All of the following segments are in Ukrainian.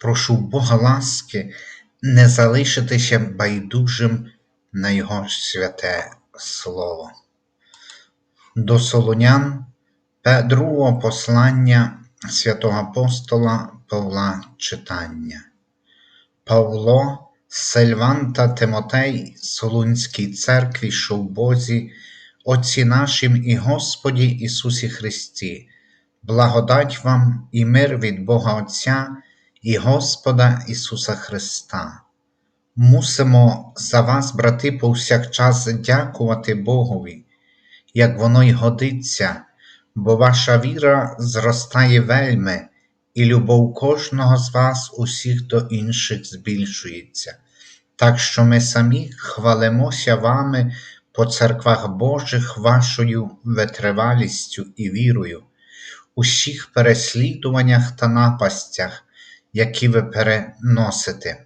Прошу Бога ласки не залишитися байдужим на Його святе Слово. До Солонян другого послання святого апостола Павла читання. Павло, Сильван та Тимотей Солунській церкві, що в Бозі, Отці нашим і Господі Ісусі Христі, благодать вам і мир від Бога Отця і Господа Ісуса Христа. Мусимо за вас, брати, повсякчас дякувати Богові, як воно й годиться, бо ваша віра зростає вельми, і любов кожного з вас усіх до інших збільшується. Так що ми самі хвалимося вами по церквах Божих вашою витривалістю і вірою, усіх переслідуваннях та напастях, які ви переносите.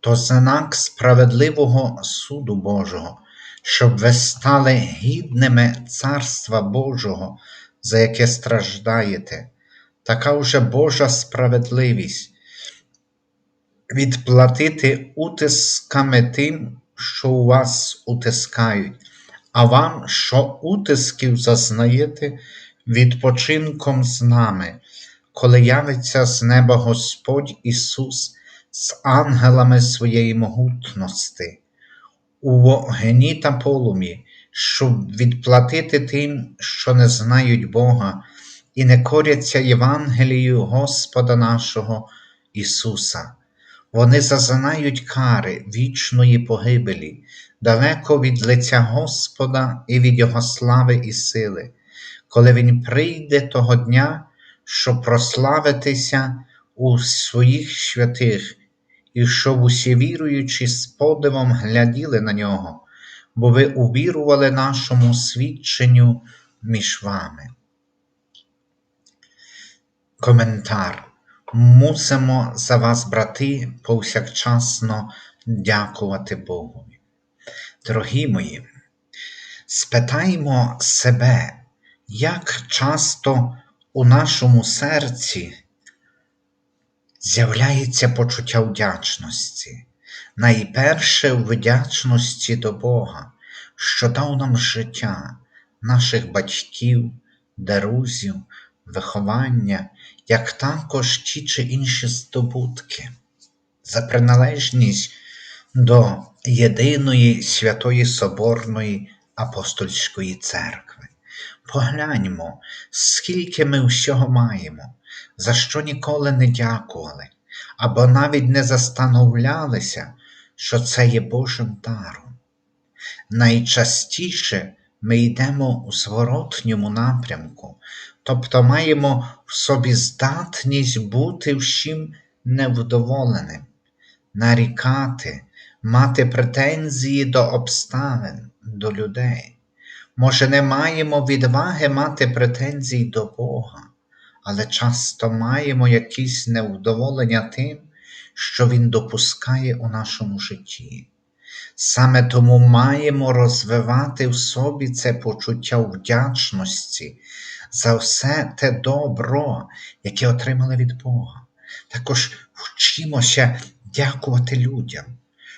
То знак справедливого суду Божого, щоб ви стали гідними Царства Божого, за яке страждаєте, така вже Божа справедливість відплатити утисками тим, що у вас утискають, а вам, що утисків зазнаєте, відпочинком з нами, коли явиться з неба Господь Ісус з ангелами своєї могутності, у вогні та полум'ї, щоб відплатити тим, що не знають Бога і не коряться Євангелію Господа нашого Ісуса. Вони зазнають кари вічної погибелі, далеко від лиця Господа і від Його слави і сили, коли Він прийде того дня, щоб прославитися у своїх святих, і щоб усі віруючі з подивом гляділи на нього, бо ви увірували нашому свідченню між вами. Коментар. Мусимо за вас, брати, повсякчасно дякувати Богові. Дорогі мої, спитаймо себе, як часто у нашому серці з'являється почуття вдячності, найперше вдячності до Бога, що дав нам життя, наших батьків, друзів, виховання, як також ті чи інші здобутки, за приналежність до єдиної святої Соборної апостольської церкви. Погляньмо, скільки ми всього маємо, за що ніколи не дякували, або навіть не застановлялися, що це є Божим даром. Найчастіше ми йдемо у зворотньому напрямку, тобто маємо в собі здатність бути всім невдоволеним, нарікати, мати претензії до обставин, до людей. Може, не маємо відваги мати претензій до Бога, але часто маємо якісь невдоволення тим, що Він допускає у нашому житті. Саме тому маємо розвивати в собі це почуття вдячності за все те добро, яке отримали від Бога. Також вчимося дякувати людям,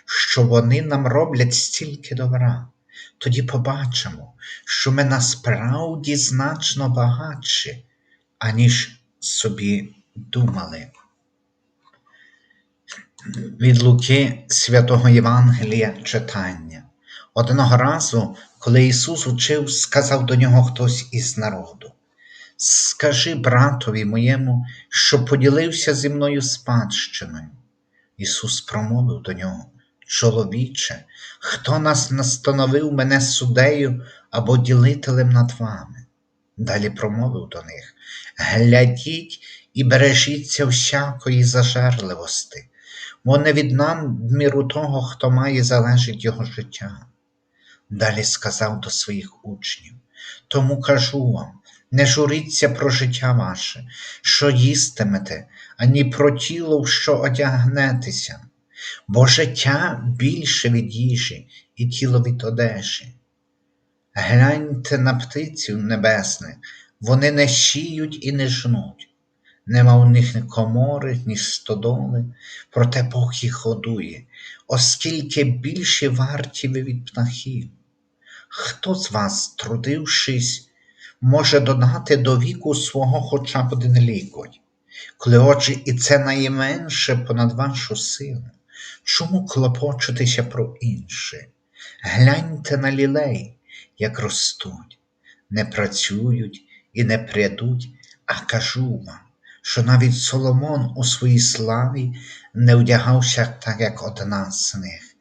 що вони нам роблять стільки добра. Тоді побачимо, що ми насправді значно багатші, аніж собі думали. Від Луки святого Євангелія читання. Одного разу, коли Ісус учив, сказав до нього хтось із народу: Скажи братові моєму, що поділився зі мною спадщиною. Ісус промовив до нього: Чоловіче, хто нас настановив мене суддею або ділителем над вами? Далі промовив до них: Глядіть і бережіться всякої зажерливості, бо не від надміру того, хто має, залежить його життя. Далі сказав до своїх учнів: Тому кажу вам, не журіться про життя ваше, що їстимете, ані про тіло, що одягнетеся, бо життя більше від їжі і тіло від одежі. Гляньте на птиців небесних, вони не сіють і не жнуть. Нема у них ні комори, ні стодоли, проте Бог їх годує, оскільки більше варті ви від птахів. Хто з вас, трудившись, може додати до віку свого хоча б один лікоть, коли отже і це найменше понад вашу силу, чому клопочетеся про інше? Гляньте на лілей, як ростуть, не працюють і не прядуть, а кажу вам, що навіть Соломон у своїй славі не вдягався так, як одна з них.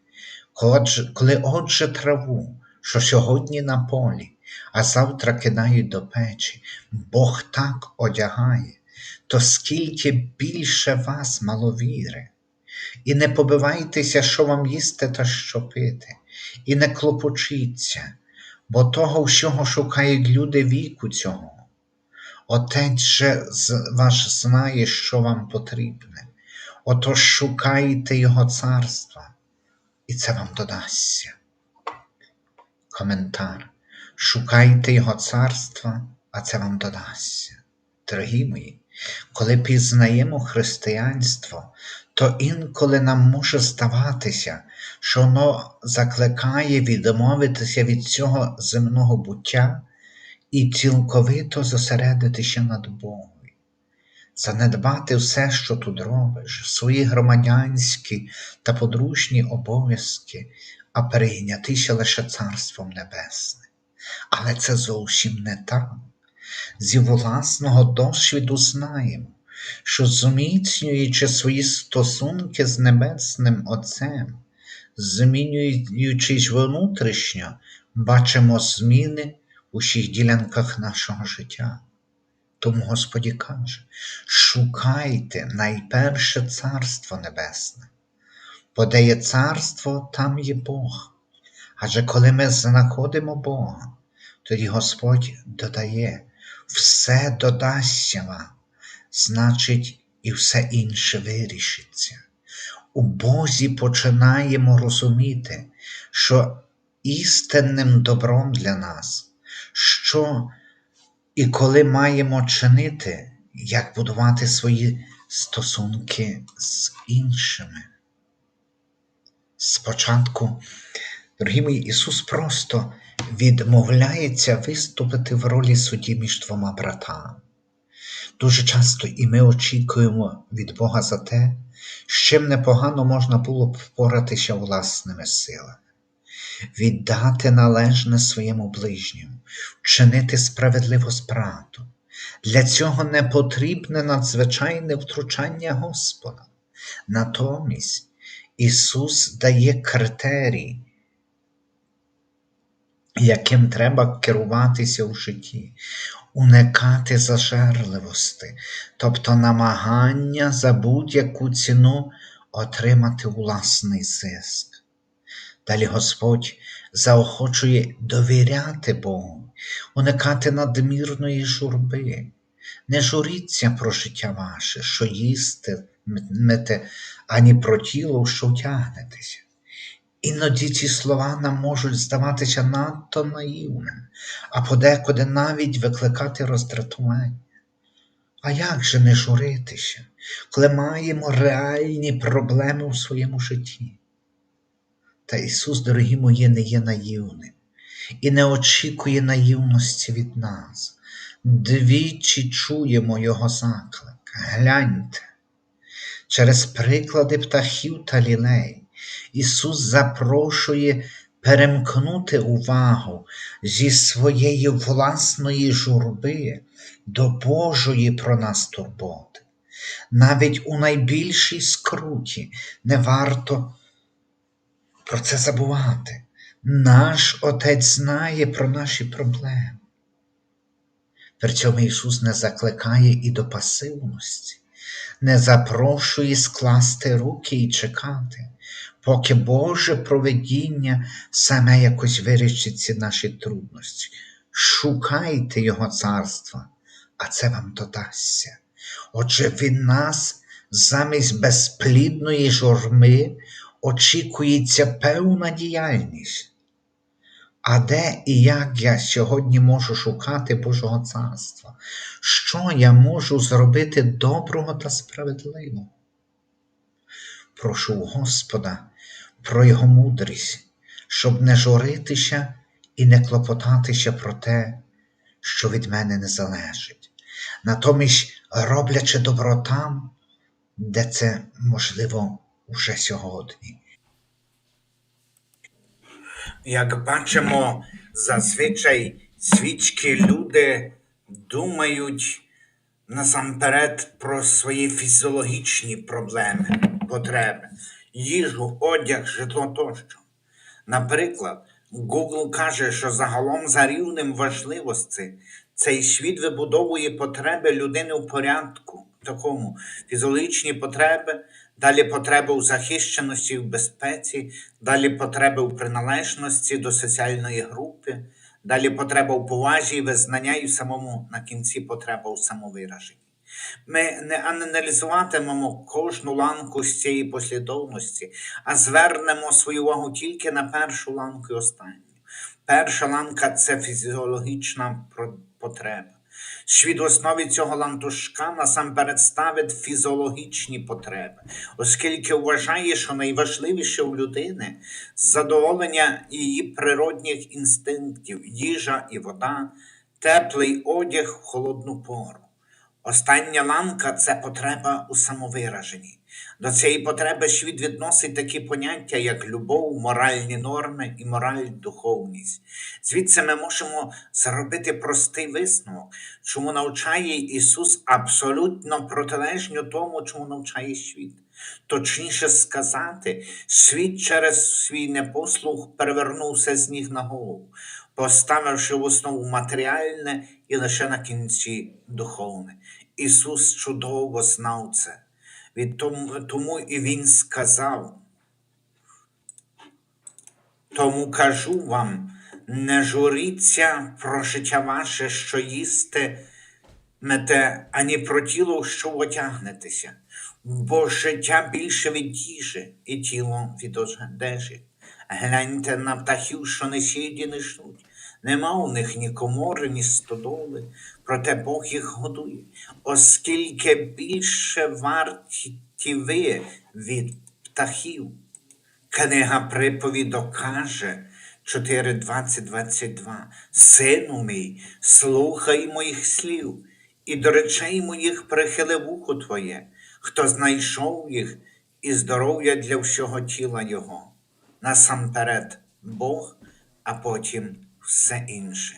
Коли отже траву, що сьогодні на полі, а завтра кидають до печі, Бог так одягає, то скільки більше вас маловіри. І не побивайтеся, що вам їсти та що пити, і не клопочіться, бо того всього шукають люди віку цього. Отець же ваш знає, що вам потрібне, отож шукайте Його царства, і це вам додасться. Коментар. Шукайте Його царства, а це вам додасться. Дорогі мої, коли пізнаємо християнство, то інколи нам може здаватися, що воно закликає відмовитися від цього земного буття і цілковито зосередитися над Богом, занедбати все, що тут робиш, свої громадянські та подружні обов'язки, а перейнятися лише Царством Небесним. Але це зовсім не так. Зі власного досвіду знаємо, що зміцнюючи свої стосунки з Небесним Отцем, змінюючись внутрішньо, бачимо зміни у всіх ділянках нашого життя. Тому Господі каже: шукайте найперше Царство Небесне, бо де є царство, там є Бог. Адже коли ми знаходимо Бога, тоді Господь додає, все додасться вам, значить, і все інше вирішиться. У Бозі починаємо розуміти, що істинним добром для нас що і коли маємо чинити, як будувати свої стосунки з іншими. Спочатку, дорогі мої, Ісус просто відмовляється виступити в ролі судді між двома братами. Дуже часто і ми очікуємо від Бога за те, з чим непогано можна було б впоратися власними силами віддати належне своєму ближньому, вчинити справедливо справду. Для цього не потрібне надзвичайне втручання Господа. Натомість Ісус дає критерії, яким треба керуватися у житті, уникати зажерливості, тобто намагання за будь-яку ціну отримати власний зиск. Далі Господь заохочує довіряти Богу, уникати надмірної журби, не журіться про життя ваше, що їстимете, ані про тіло, що втягнетеся. Іноді ці слова нам можуть здаватися надто наївними, а подекуди навіть викликати роздратування. А як же не журитися, коли маємо реальні проблеми у своєму житті? Та Ісус, дорогі мої, не є наївним і не очікує наївності від нас. Двічі чуємо Його заклик. Гляньте, через приклади птахів та лілей, Ісус запрошує перемкнути увагу зі своєї власної журби до Божої про нас турботи. Навіть у найбільшій скруті не варто про це забувати. Наш Отець знає про наші проблеми. При цьому Ісус не закликає і до пасивності, не запрошує скласти руки і чекати, поки Боже проведіння саме якось вирішить ці наші трудності. Шукайте Його царства, а це вам додасться. Отже, від нас замість безплідної журми очікується певна діяльність. А де і як я сьогодні можу шукати Божого царства? Що я можу зробити доброго та справедливого? Прошу Господа про Його мудрість, щоб не журитися і не клопотатися про те, що від мене не залежить, натомість роблячи добро там, де це можливо уже сьогодні. Як бачимо, зазвичай свічки люди думають насамперед про свої фізіологічні проблеми, потреби, їжу, одяг, житло тощо. Наприклад, Google каже, що загалом за рівнем важливості цей світ вибудовує потреби людини у порядку, такому фізіологічні потреби, далі потреби у захищеності в безпеці, далі потреби у приналежності до соціальної групи, далі потреба у повазі визнання, і в самому на кінці потреба у самовираженні. Ми не аналізуватимемо кожну ланку з цієї послідовності, а звернемо свою увагу тільки на першу ланку і останню. Перша ланка це фізіологічна потреба. Світ в основі цього лантушка насамперед ставить фізіологічні потреби, оскільки вважає, що найважливіше у людини задоволення її природних інстинктів, їжа і вода, теплий одяг в холодну пору. Остання ланка це потреба у самовираженні. До цієї потреби світ відносить такі поняття, як любов, моральні норми і мораль, духовність. Звідси ми можемо зробити простий висновок, чому навчає Ісус абсолютно протилежно тому, чому навчає світ. Точніше сказати, світ через свій непослух перевернувся з ніг на голову, поставивши в основу матеріальне і лише на кінці духовне. Ісус чудово знав це. Від тому, тому і Він сказав. Тому кажу вам, не журіться про життя ваше, що їсте мете, ані про тіло, що одягнетеся, бо життя більше від їжі, і тіло від одежі. Гляньте на птахів, що не сіють і не жнуть. Нема у них ні комори, ні стодоли, проте Бог їх годує, оскільки більше варті ви від птахів. Книга приповідок каже 4, 20, 22. Сину мій, слухай моїх слів, і до речей моїх прихили вухо твоє, хто знайшов їх, і здоров'я для всього тіла його. Насамперед Бог, а потім все інше.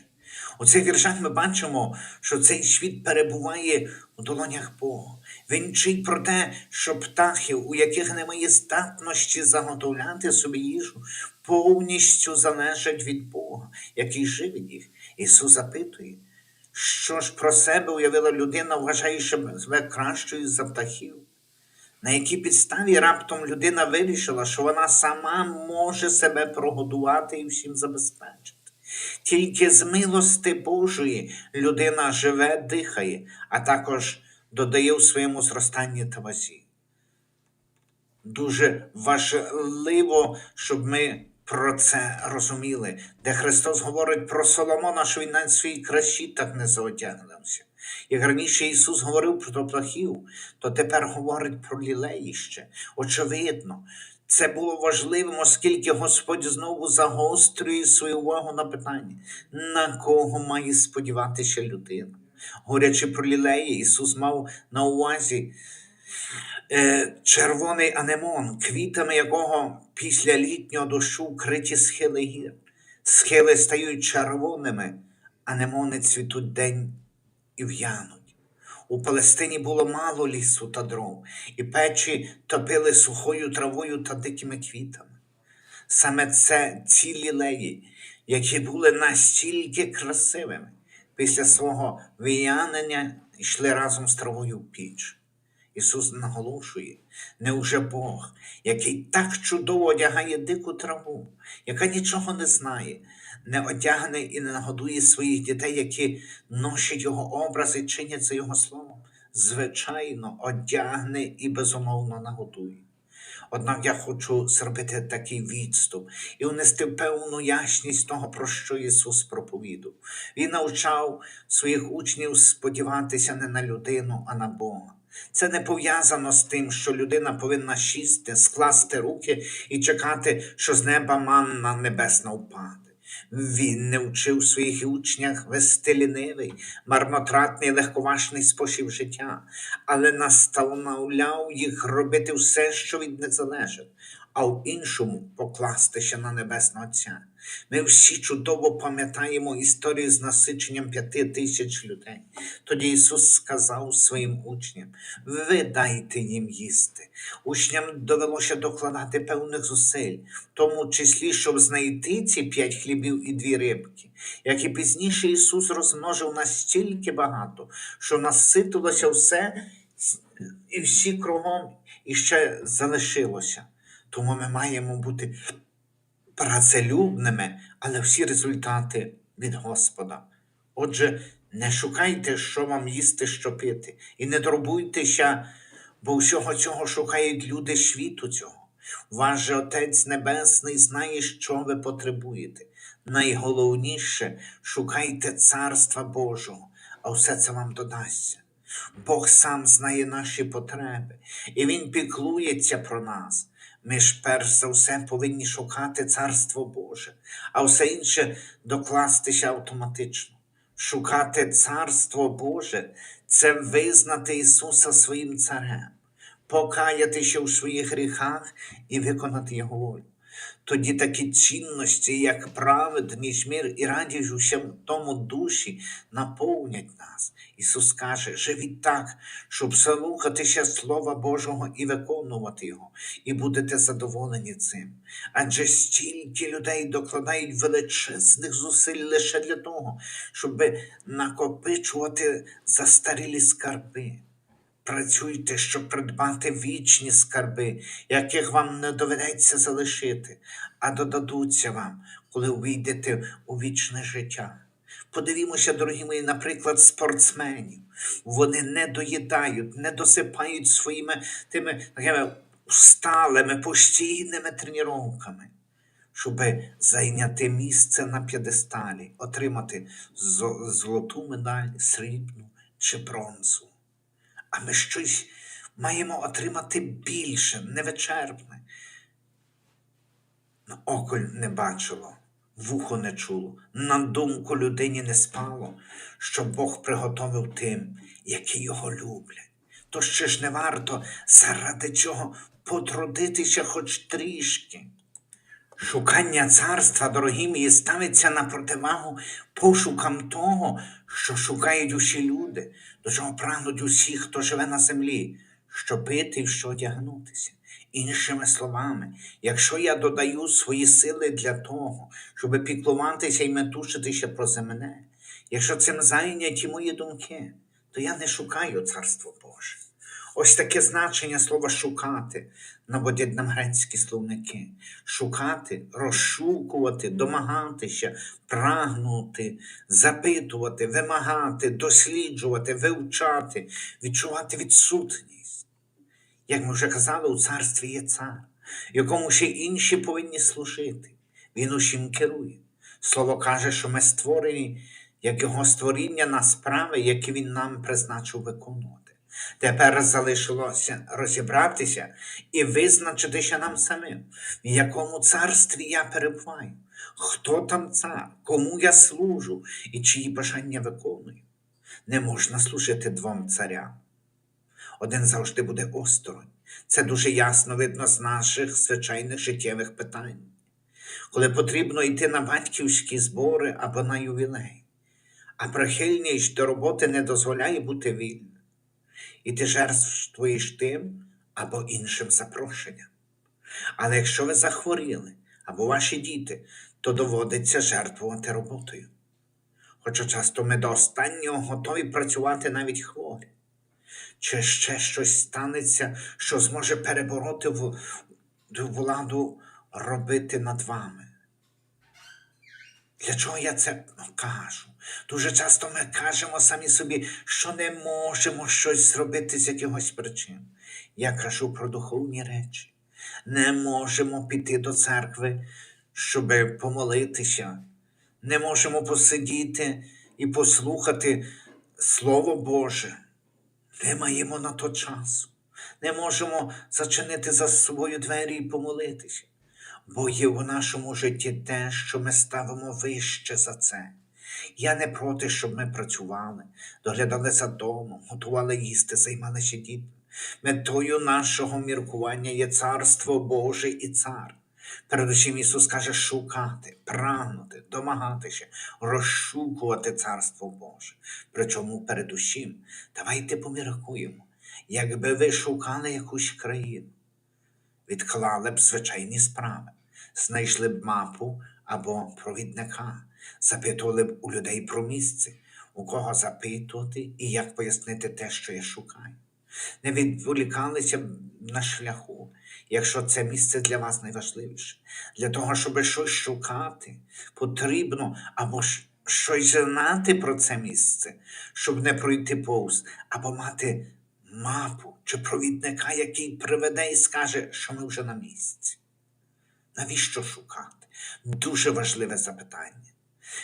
У цих віршах ми бачимо, що цей світ перебуває у долонях Бога. Він вчить про те, що птахи, у яких немає здатності заготовляти собі їжу, повністю залежать від Бога, який живить їх. Ісус запитує, що ж про себе уявила людина, вважаючи себе кращою за птахів. На якій підставі раптом людина вирішила, що вона сама може себе прогодувати і всім забезпечити. Тільки з милости Божої людина живе, дихає, а також додає у своєму зростанні та вазі. Дуже важливо, щоб ми про це розуміли, де Христос говорить про Соломона, що він в своїй красі так не заодягнувся. Як раніше Ісус говорив про птахів, то тепер говорить про лілеїще. Очевидно, це було важливим, оскільки Господь знову загострює свою увагу на питання, на кого має сподіватися людина. Говорячи про лілеї, Ісус мав на увазі е, червоний анемон, квітами якого після літнього дощу вкриті схили гір. Схили стають червоними, анемони цвітуть день і в'януть. У Палестині було мало лісу та дров, і печі топили сухою травою та дикими квітами. Саме це ці лілеї, які були настільки красивими, після свого виянення йшли разом з травою в піч. Ісус наголошує, неуже Бог, який так чудово одягає дику траву, яка нічого не знає, не одягне і не нагодує своїх дітей, які носять його образи і чинять його словом. Звичайно, одягне і безумовно нагодує. Однак я хочу зробити такий відступ і унести певну ясність того, про що Ісус проповідав. Він навчав своїх учнів сподіватися не на людину, а на Бога. Це не пов'язано з тим, що людина повинна сісти, скласти руки і чекати, що з неба манна небесна впаде. Він не вчив своїх учнях вести лінивий, марнотратний, легковашний спосіб життя, але наставляв їх робити все, що від них залежить, а в іншому покластися на Небесного Отця. Ми всі чудово пам'ятаємо історію з насиченням п'яти тисяч людей. Тоді Ісус сказав своїм учням: ви дайте їм їсти. Учням довелося докладати певних зусиль, в тому числі, щоб знайти ці п'ять хлібів і дві рибки. Як і пізніше Ісус розмножив настільки багато, що наситилося все і всі кругом і ще залишилося. Тому ми маємо бути працелюбними, але всі результати від Господа. Отже, не шукайте, що вам їсти, що пити, і не турбуйтеся, бо всього цього шукають люди світу цього. Ваш же Отець Небесний знає, що ви потребуєте. Найголовніше шукайте Царства Божого, а все це вам додасться. Бог сам знає наші потреби, і Він піклується про нас. Ми ж перш за все повинні шукати Царство Боже, а все інше докластися автоматично. Шукати Царство Боже це визнати Ісуса своїм царем, покаятися у своїх гріхах і виконати Його волю. Тоді такі цінності, як праведність, мир і радість у тому душі наповнять нас. Ісус каже, живіть так, щоб слухатися Слова Божого і виконувати Його, і будете задоволені цим. Адже стільки людей докладають величезних зусиль лише для того, щоб накопичувати застарілі скарби. Працюйте, щоб придбати вічні скарби, яких вам не доведеться залишити, а додадуться вам, коли увійдете у вічне життя. Подивімося, дорогі мої, наприклад, спортсменів. Вони не доїдають, не досипають своїми тими такими сталими, постійними тренуваннями, щоб зайняти місце на п'єдесталі, отримати золоту медаль, срібну чи бронзу а ми щось маємо отримати більше, невичерпне. На око не бачило, вухо не чуло, на думку людині не спало, що Бог приготовив тим, які його люблять. То ще ж не варто заради чого потрудитися хоч трішки. Шукання царства, дорогі мої, ставиться на противагу пошукам того, що шукають усі люди, до чого прагнуть усі, хто живе на землі, що пити і що одягнутися. Іншими словами, якщо я додаю свої сили для того, щоб піклуватися і метушитися про земне, якщо цим зайняті мої думки, то я не шукаю царство Боже. Ось таке значення слова шукати наводять нам грецькі словники. Шукати, розшукувати, домагатися, прагнути, запитувати, вимагати, досліджувати, вивчати, відчувати відсутність. Як ми вже казали, у царстві є цар, якому ще інші повинні служити. Він усім керує. Слово каже, що ми створені, як його створіння на справи, які він нам призначив виконувати. Тепер залишилося розібратися і визначитися нам самим, в якому царстві я перебуваю, хто там цар, кому я служу і чиї бажання виконую. Не можна служити двом царям. Один завжди буде осторонь. Це дуже ясно видно з наших звичайних життєвих питань, коли потрібно йти на батьківські збори або на ювілей, а прихильність до роботи не дозволяє бути вільним і ти жертвуєш тим або іншим запрошенням. Але якщо ви захворіли або ваші діти, то доводиться жертвувати роботою. Хоча часто ми до останнього готові працювати навіть хворі. чи ще щось станеться, що зможе перебороти владу робити над вами. Для чого я це кажу? Дуже часто ми кажемо самі собі, що не можемо щось зробити з якихось причин. Я кажу про духовні речі. Не можемо піти до церкви, щоб помолитися. Не можемо посидіти і послухати Слово Боже. Не маємо на то часу. Не можемо зачинити за собою двері і помолитися. Бо є в нашому житті те, що ми ставимо вище за це. Я не проти, щоб ми працювали, доглядали за домом, готували їсти, займалися дітьми. Метою нашого міркування є царство Боже і цар. Передусім Ісус каже шукати, прагнути, домагатися, розшукувати царство Боже. Причому передусім, давайте поміркуємо, якби ви шукали якусь країну, відклали б звичайні справи, знайшли б мапу або провідника, запитували б у людей про місце, у кого запитувати і як пояснити те, що я шукаю. Не відволікалися б на шляху, якщо це місце для вас найважливіше. Для того, щоб щось шукати, потрібно або ж щось знати про це місце, щоб не пройти повз, або мати мапу чи провідника, який приведе і скаже, що ми вже на місці. Навіщо шукати? Дуже важливе запитання.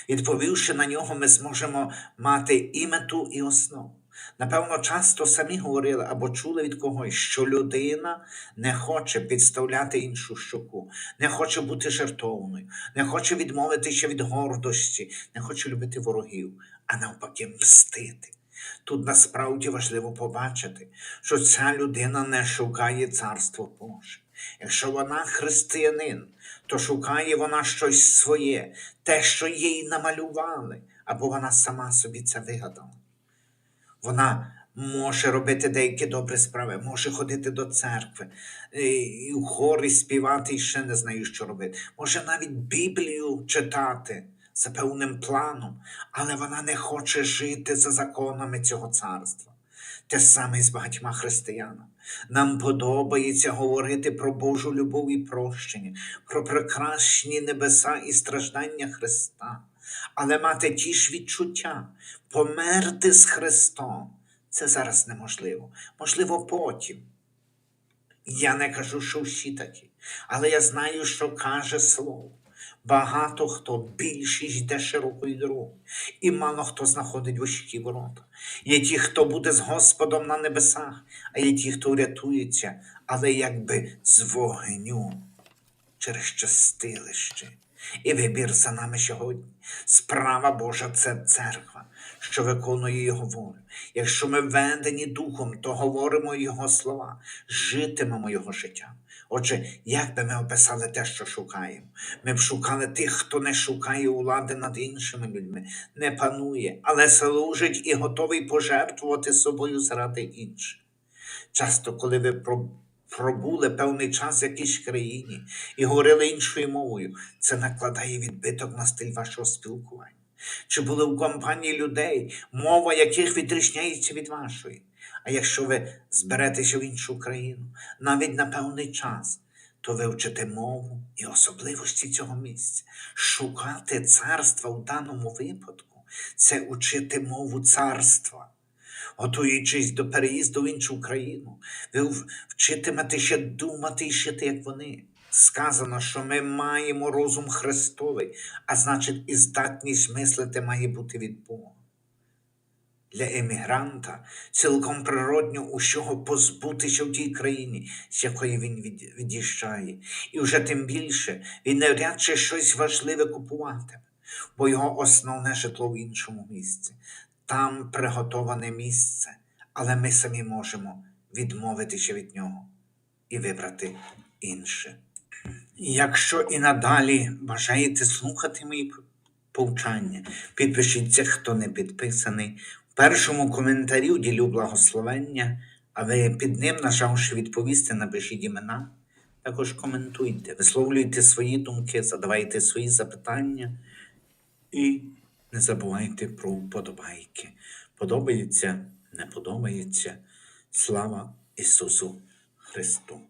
Відповівши на нього, ми зможемо мати і мету, і основу. Напевно, часто самі говорили або чули від когось, що людина не хоче підставляти іншу щоку, не хоче бути жертовною, не хоче відмовитися від гордості, не хоче любити ворогів, а навпаки, мстити. Тут насправді важливо побачити, що ця людина не шукає царство Боже. Якщо вона християнин, то шукає вона щось своє, те, що їй намалювали, або вона сама собі це вигадала. Вона може робити деякі добрі справи, може ходити до церкви, і і в хорі співати і ще не знаю, що робити. Може навіть Біблію читати за певним планом, але вона не хоче жити за законами цього царства. Те саме і з багатьма християнами. Нам подобається говорити про Божу любов і прощення, про прекрасні небеса і страждання Христа, але мати ті ж відчуття, померти з Христом. Це зараз неможливо. Можливо, потім. Я не кажу, що всі такі, але я знаю, що каже слово. Багато хто більшість йде широкою дорогою, і мало хто знаходить вузькі ворота. Є ті, хто буде з Господом на небесах, а є ті, хто рятується, але якби з вогню через чистилище. І вибір за нами сьогодні. Справа Божа це церква, що виконує Його волю. Якщо ми ведені духом, то говоримо Його слова, житимемо Його життям. Отже, як би ми описали те, що шукаємо? Ми б шукали тих, хто не шукає влади над іншими людьми, не панує, але служить і готовий пожертвувати собою заради інших. Часто, коли ви пробули певний час в якійсь країні і говорили іншою мовою, це накладає відбиток на стиль вашого спілкування. Чи були в компанії людей, мова яких відрізняється від вашої? А якщо ви зберетеся в іншу країну, навіть на певний час, то вивчите мову і особливості цього місця. Шукати царства в даному випадку це учити мову царства. Готуючись до переїзду в іншу країну, ви вчитимете ще думати і жити, як вони. Сказано, що ми маємо розум Христовий, а значить, і здатність мислити має бути від Бога. Для емігранта цілком природньо усього позбутися в тій країні, з якої він від'їжджає. І вже тим більше він навряд чи щось важливе купуватиме, бо його основне житло в іншому місці. Там приготоване місце, але ми самі можемо відмовитися від нього і вибрати інше. Якщо і надалі бажаєте слухати мої повчання, підпишіться, хто не підписаний. Першому коментарі уділю благословення, а ви під ним, нажавши відповісти, напишіть імена. Також коментуйте, висловлюйте свої думки, задавайте свої запитання і не забувайте про вподобайки. Подобається, не подобається. Слава Ісусу Христу!